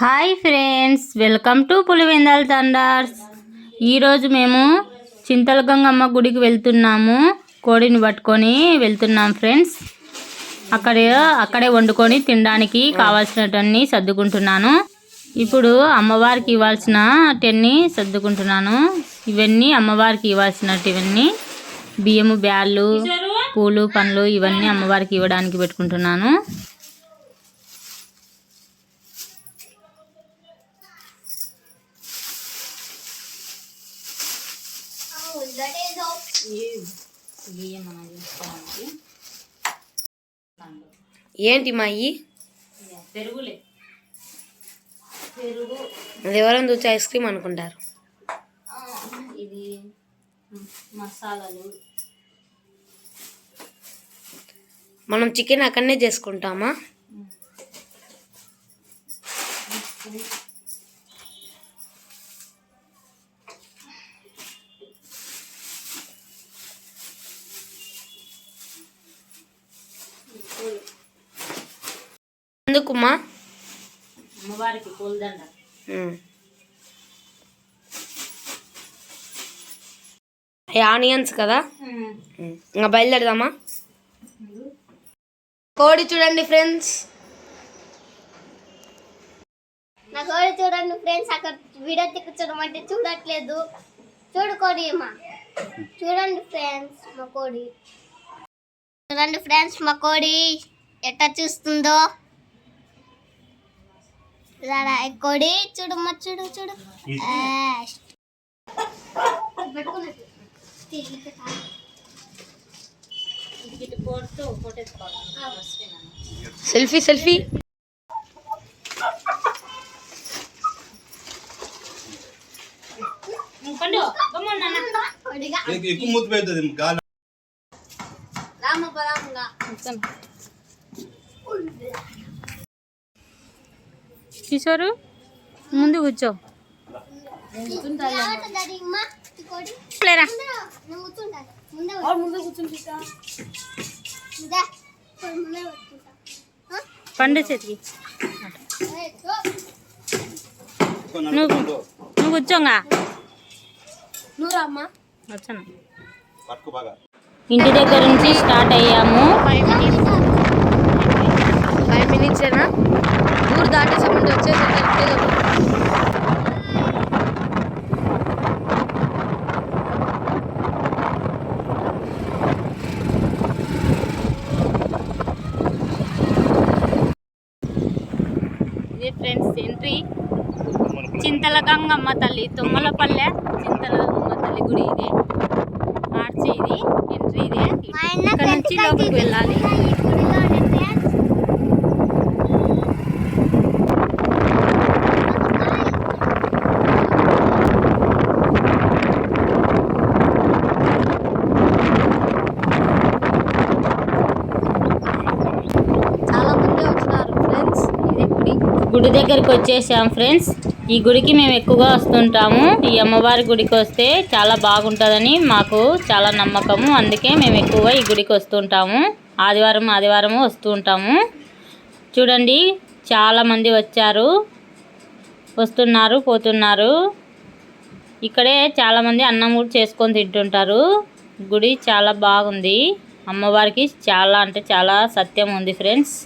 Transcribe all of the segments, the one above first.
Hi friends welcome to Pulivendal thunders. ఈరోజు మేము చింతలగంగమ్మ గుడికి వెళ్తున్నాము. కోడిని పట్టుకొని వెళ్తున్నాం ఫ్రెండ్స్. అక్కడ అక్కడే వండుకొని తినడానికి కావాల్సినటన్ని సర్దుకుంటున్నాను. ఇప్పుడు అమ్మవారికి ఇవ్వాల్సిన టెన్ని సర్దుకుంటున్నాను. ఇవన్నీ అమ్మవారికి ఇవ్వాల్సినట్టు ఇవన్నీ బియ్యము బ్యాళ్ళు పూలు పండ్లు ఇవన్నీ అమ్మవారికి ఇవ్వడానికి పెట్టుకుంటున్నాను. ఏంటి మా అయ్యి? పెరుగులే. అది ఎవరైనా చూసి ఐస్ క్రీమ్ అనుకుంటారు. ఇది మసాలాలు. మనం చికెన్ అక్కడనే చేసుకుంటామా? పూలదండ ఆనియన్స్ కదా. ఇంకా బయలుదేరదామా? కోడి చూడండి ఫ్రెండ్స్. నా కోడి చూడండి ఫ్రెండ్స్ అక్కడ వీడియో తిక్కుచడం అంటే చూడట్లేదు. చూడు కోడి మా చూడండి ఫ్రెండ్స్ మా కోడి. చూడండి ఫ్రెండ్స్ మా కోడి ఎట్లా చూస్తుందో. కోడి చూడు చూడు చూడు. Selfie selfie. ఎక్కువ మూత పెడుతుంది గాలి. రామ రాముగా కిషోరు ముందు కూర్చో ఏమంటుంది అమ్మా ఈ కోడి లేరా నేను కూర్చుంటాను ముందే ముందే కూర్చుంటా ముందే ముందే పెట్టుకుంటా ఆ? పండు చేతికి. నువ్వు నువ్వు కూర్చోంగా. నువ్వు రామ్మా వచ్చాను. పట్టుకు బాగా. ఇంటి దగ్గర నుంచి స్టార్ట్ అయ్యాము. ఆర్చి ఇది. ఎంట్రీ ఇదే ఇక్కడ నుంచి లోపలికి వెళ్ళాలి. గుడి. దగ్గరికి వచ్చేసాం ఫ్రెండ్స్ ఈ గుడికి మేము ఎక్కువగా వస్తుంటాము. ఈ అమ్మవారి గుడికి వస్తే చాలా బాగుంటుందని మాకు చాలా నమ్మకము. అందుకే మేము ఎక్కువగా ఈ గుడికి వస్తుంటాము. ఆదివారం ఆదివారం వస్తూ ఉంటాము. చూడండి చాలామంది వచ్చారు. వస్తున్నారు పోతున్నారు. ఇక్కడే చాలామంది అన్నం కూడా చేసుకొని తింటుంటారు. గుడి చాలా బాగుంది. అమ్మవారికి చాలా అంటే చాలా సత్యం ఉంది ఫ్రెండ్స్.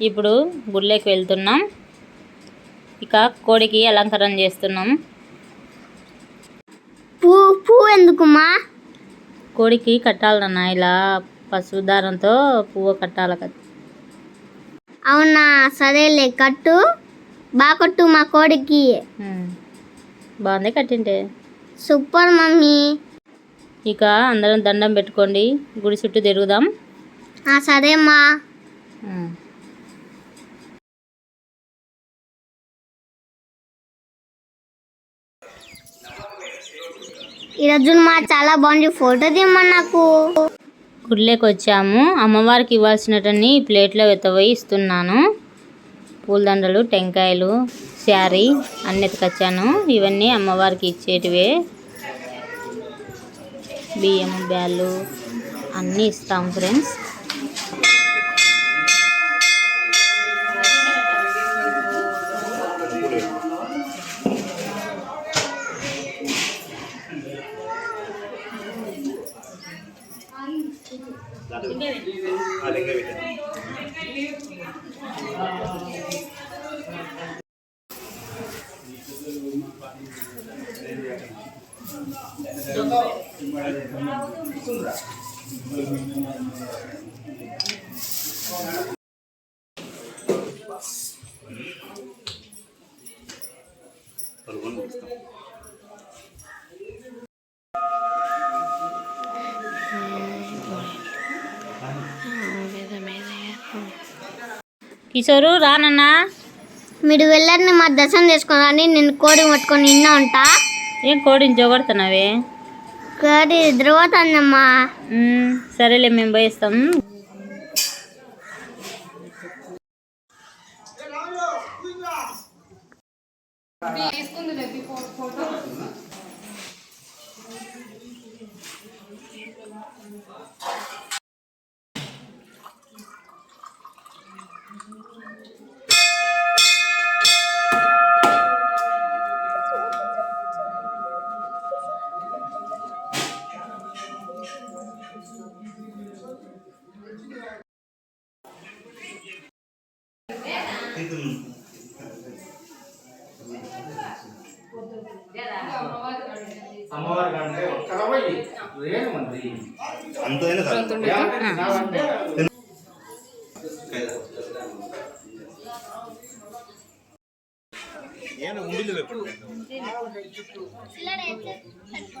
ఇప్పుడు గుళ్ళకి వెళ్తున్నాం. ఇక కోడికి అలంకరణ చేస్తున్నాం. పూ పువ్వు ఎందుకుమా కోడికి కట్టాలన్న ఇలా పసుపు దారంతో పువ్వు కట్టాలి కదా. అవునా సరేలే కట్టు. బాగా కట్టు మా కోడికి. బాగుంది కట్టింటే. Super mummy. ఇక అందరం దండం పెట్టుకోండి గుడి చుట్టూ తిరుగుదాం. సరేమ్మా. ఈరోజు మా చాలా బాగుంది. ఫోటో దిమ్మా నాకు. గుడిలోకి వచ్చాము అమ్మవారికి ఇవ్వాల్సినటన్ని ప్లేట్లో ఎత్తపోయి ఇస్తున్నాను. పూలదండలు టెంకాయలు శారీ అన్ని ఎత్తుకొచ్చాను. ఇవన్నీ అమ్మవారికి ఇచ్చేటివే. బియ్యం బ్యాళ్ళు అన్నీ ఇస్తాం ఫ్రెండ్స్. కిషోరు రానన్నా మీరు వెళ్ళండి మా దర్శనం చేసుకుని నేను కోడి పట్టుకొని నిన్న ఉంటా. ఏం కోడిని జోగొడుతున్నావే? కర్రీ ధ్రువతుందమ్మా సరేలే మేము పోయిస్తాం.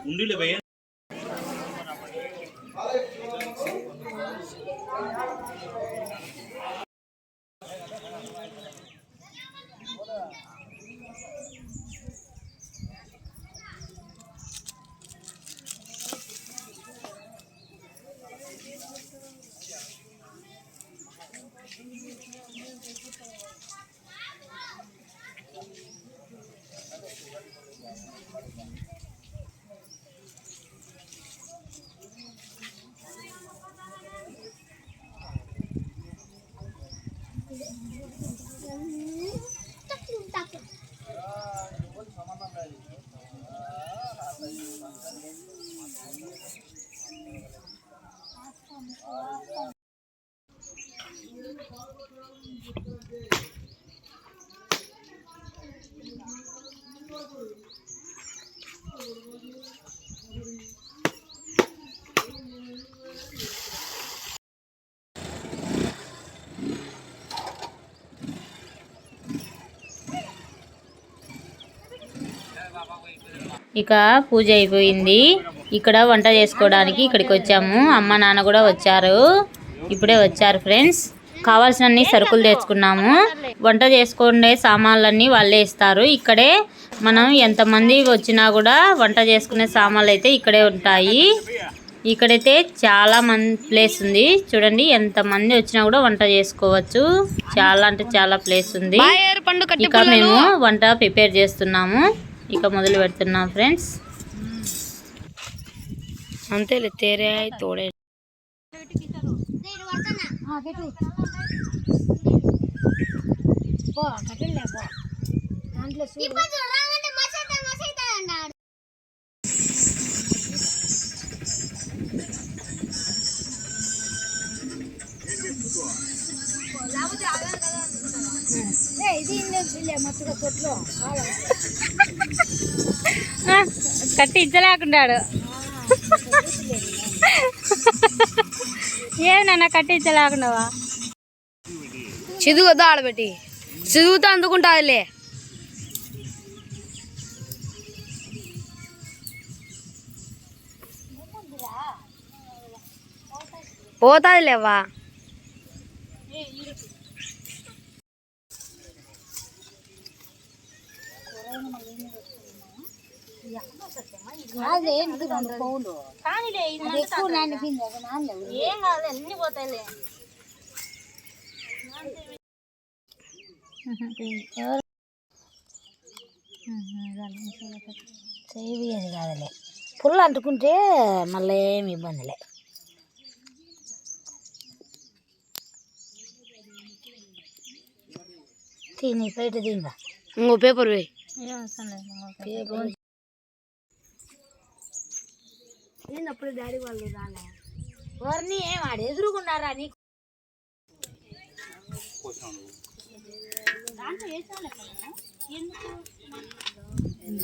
உண்டியில போய் ఇక పూజ అయిపోయింది. ఇక్కడ వంట చేసుకోవడానికి ఇక్కడికి వచ్చాము. అమ్మ నాన్న కూడా వచ్చారు. ఇప్పుడే వచ్చారు ఫ్రెండ్స్. కావాల్సినన్ని సరుకులు తెచ్చుకున్నాము. వంట చేసుకునే సామాన్లన్నీ వాళ్ళే ఇస్తారు. ఇక్కడే మనం ఎంతమంది వచ్చినా కూడా వంట చేసుకునే సామాన్లు అయితే ఇక్కడే ఉంటాయి. ఇక్కడైతే చాలా మంది ప్లేస్ ఉంది. చూడండి ఎంత మంది వచ్చినా కూడా వంట చేసుకోవచ్చు. చాలా అంటే చాలా ప్లేస్ ఉంది. ఇక మేము వంట ప్రిపేర్ చేస్తున్నాము. ఇక మొదలు పెడుతున్నాం ఫ్రెండ్స్. అంతేలే తేరే తోడే. కట్టి ఇచ్చలేకుండాడు ఏమన్నా కట్టించలేకుండావా చదువుద్దా ఆడబెట్టి. చదువుతా అందుకుంటాదిలే పోతాదిలేవా ఏం కాదు అన్ని పోతాయిలే. చేవి అని కాదులే. పుల్ల అంటుకుంటే మళ్ళీ ఏమి ఇబ్బందిలే. తిని బయట తిందా? ఇంకో పేపర్ వేయి. అప్పుడు డాడీ వాళ్ళు రాలే. ఎవరిని ఏం ఆడు ఎదురుకున్నారా నీకు?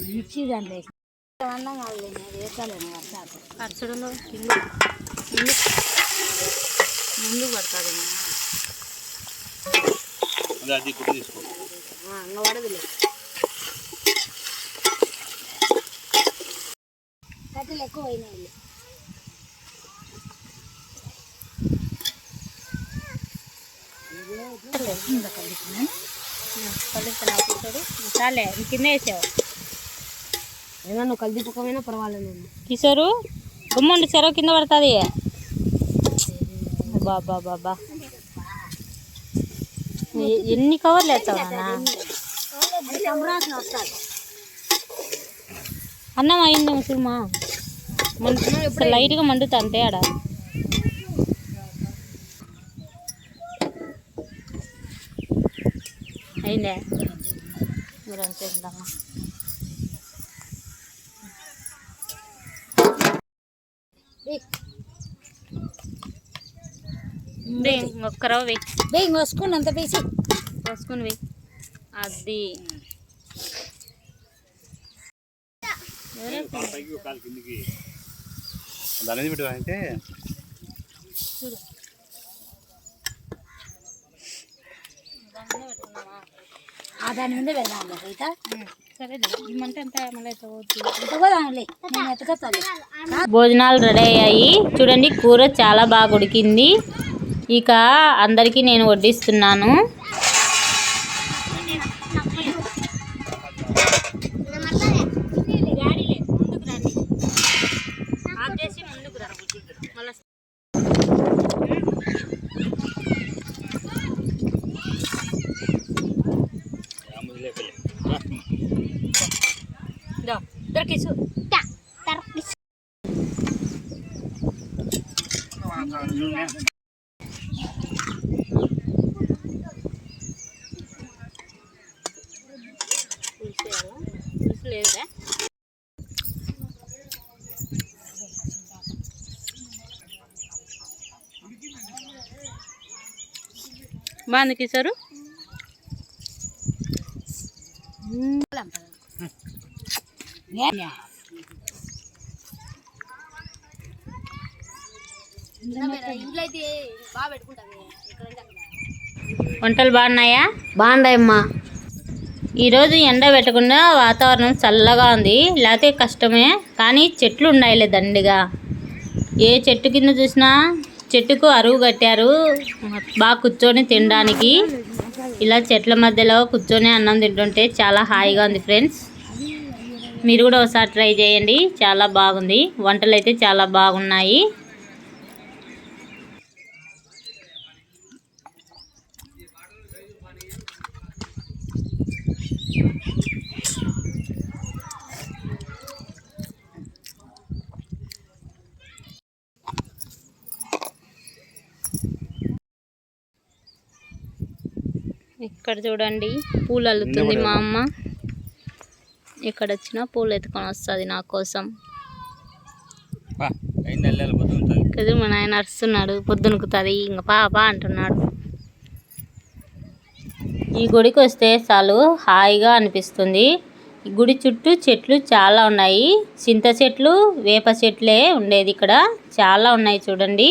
మిర్చి దాంట్లో వేసి. ఏమన్నా కాదు వేస్తాను వర్షాలు ఖర్చుడులో ఇల్లు. ఇల్లు. ముందు పడుతుంది అదే తీసుకో. ఇంకా పడదులే. కట్టెలు ఎక్కువ అయినాయి చాలే కింద వేసావు ఏమన్నా నువ్వు కలిదిపోకమైనా పర్వాలేదు కిషోరు గుమ్మండి చెరవు కింద పడుతుంది. బాబా బాబా ఎన్ని కవర్లు వేస్తావు అన్నం? అయింది ముసుమా లైట్గా మండుతా అంతే ఆడ. అయిందే? మీరు అంతే ఉందమ్మా ఒక్క రవ్వ వెయ్యి బే. వసుకుని అంత వేసి. అది. పైకి కాలు కిందికి. దాని మీద పెట్టాలంటే ఆ దాని మీద వెళ్దాం రైతా? భోజనాలు రెడీ అయ్యాయి. చూడండి కూర చాలా బాగా ఉడికింది. ఇక అందరికీ నేను వడ్డిస్తున్నాను. లేదా. బాగుంది కిషోరు? వంటలు బాగున్నాయా? బాగున్నాయమ్మా. ఈరోజు ఎండ పెట్టకుండా వాతావరణం చల్లగా ఉంది. లేకపోతే కష్టమే. కానీ చెట్లు ఉన్నాయిలే దండిగా. ఏ చెట్టు కింద చూసినా చెట్టుకు అరువు కట్టారు. బాగా కూర్చొని తినడానికి. ఇలా చెట్ల మధ్యలో కూర్చొని అన్నం తింటుంటే చాలా హాయిగా ఉంది ఫ్రెండ్స్. మీరు కూడా ఒకసారి ట్రై చేయండి. చాలా బాగుంది. వంటలు అయితే చాలా బాగున్నాయి. ఇక్కడ చూడండి పూలు అల్లుతుంది మా అమ్మ. ఇక్కడ వచ్చిన పూలు ఎత్తుకొని వస్తుంది నా కోసం. కదా మా నాయన అరుస్తున్నాడు పొద్దునుకుతుంది ఇంకా పాప అంటున్నాడు. ఈ గుడికి వస్తే చాలు హాయిగా అనిపిస్తుంది. ఈ గుడి చుట్టూ చెట్లు చాలా ఉన్నాయి. చింత చెట్లు వేప చెట్లే ఉండేది ఇక్కడ. చాలా ఉన్నాయి చూడండి.